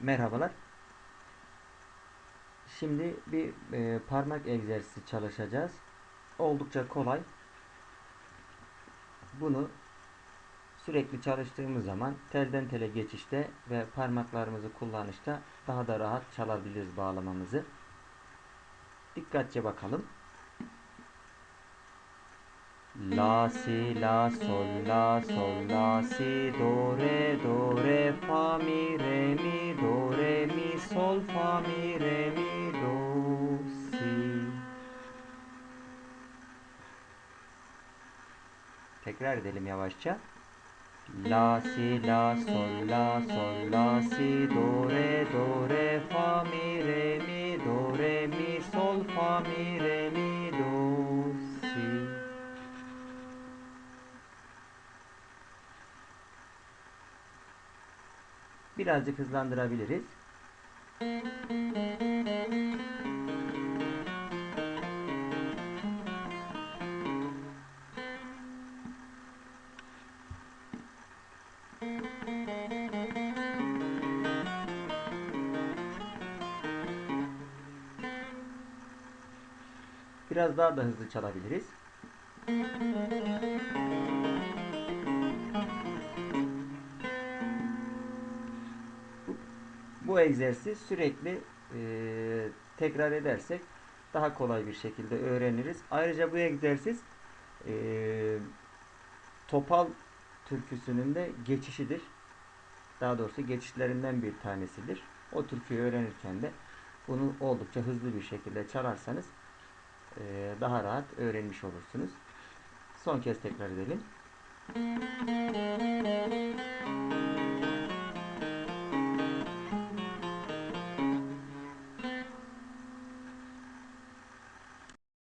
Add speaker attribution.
Speaker 1: Merhabalar. Şimdi bir e, parmak egzersizi çalışacağız. Oldukça kolay. Bunu sürekli çalıştığımız zaman telden tele geçişte ve parmaklarımızı kullanışta daha da rahat çalabiliriz bağlamamızı. Dikkatçe bakalım. La si la sol la sol la si do re do re fa mi re mi mi re mi do si. Tekrar edelim yavaşça. La si la sol la sol la si do re do re fa mi re mi do re mi sol fa mi re mi do si. Birazcık hızlandırabiliriz. Biraz daha da hızlı çalabiliriz. Bu egzersiz sürekli e, tekrar edersek daha kolay bir şekilde öğreniriz. Ayrıca bu egzersiz e, Topal türküsünün de geçişidir. Daha doğrusu geçişlerinden bir tanesidir. O türküyü öğrenirken de bunu oldukça hızlı bir şekilde çalarsanız e, daha rahat öğrenmiş olursunuz. Son kez tekrar edelim.